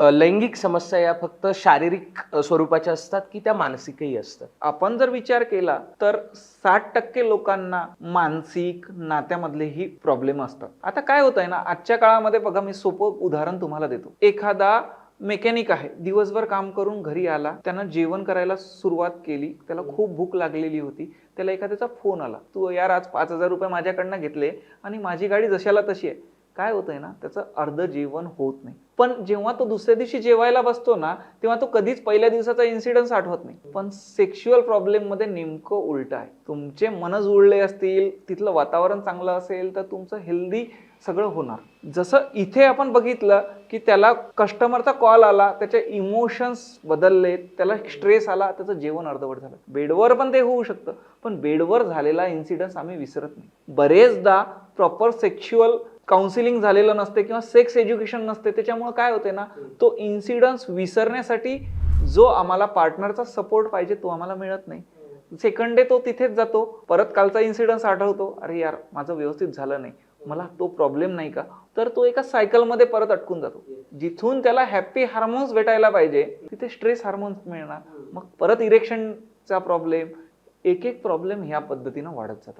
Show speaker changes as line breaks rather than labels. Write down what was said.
लैंगिक समस्या या फक्त शारीरिक स्वरूपाच्या असतात की त्या मानसिकही असतात?
आपण जर विचार केला तर साठ टक्के लोकांना मानसिक नात्यामधलेही प्रॉब्लेम असतात. आता काय होत आहे ना आजच्या काळामध्ये बघा मी सोपं उदाहरण तुम्हाला देतो. एखादा मेकॅनिक आहे दिवसभर काम करून घरी आला त्यानं जेवण करायला सुरुवात केली त्याला खूप भूक लागलेली होती त्याला एखाद्याचा फोन आला. तू यार आज पाच हजार रुपये माझ्याकडनं घेतले आणि माझी गाडी जशाला तशी आहे. काय होतंय ना त्याचं अर्ध जेवण होत नाही. पण जेव्हा तो दुसऱ्या दिवशी जेवायला बसतो ना तेव्हा तो कधीच पहिल्या दिवसाचा इन्सिडन्स आठवत नाही. पण सेक्शुअल प्रॉब्लेममध्ये नेमकं उलट आहे. तुमचे मन जुळले असतील तिथलं वातावरण चांगलं असेल तर तुमचं हेल्दी सगळं होणार. जसं इथे आपण बघितलं की त्याला कस्टमरचा कॉल आला त्याचे इमोशन्स बदलले त्याला स्ट्रेस आला त्याचं जेवण अर्धवट झालं. बेडवर पण ते होऊ शकतं पण बेडवर झालेला इन्सिडन्स आम्ही विसरत नाही. बरेचदा प्रॉपर सेक्शुअल काउन्सिलिंग झालेलं नसते किंवा सेक्स एज्युकेशन नसते त्याच्यामुळे काय होते ना तो इन्सिडन्स विसरण्यासाठी जो आम्हाला पार्टनरचा सपोर्ट पाहिजे तो आम्हाला मिळत नाही. सेकंड डे तो तिथेच जातो परत कालचा इन्सिडन्स आठवतो अरे यार माझं व्यवस्थित झालं नाही. मला तो प्रॉब्लेम नाही का? तर तो एका सायकलमध्ये परत अटकून जातो. जिथून त्याला हॅपी हार्मोन्स भेटायला पाहिजे तिथे स्ट्रेस हार्मोन्स मिळणार. मग परत इरेक्शनचा प्रॉब्लेम एक एक प्रॉब्लेम ह्या पद्धतीनं वाढत जातात.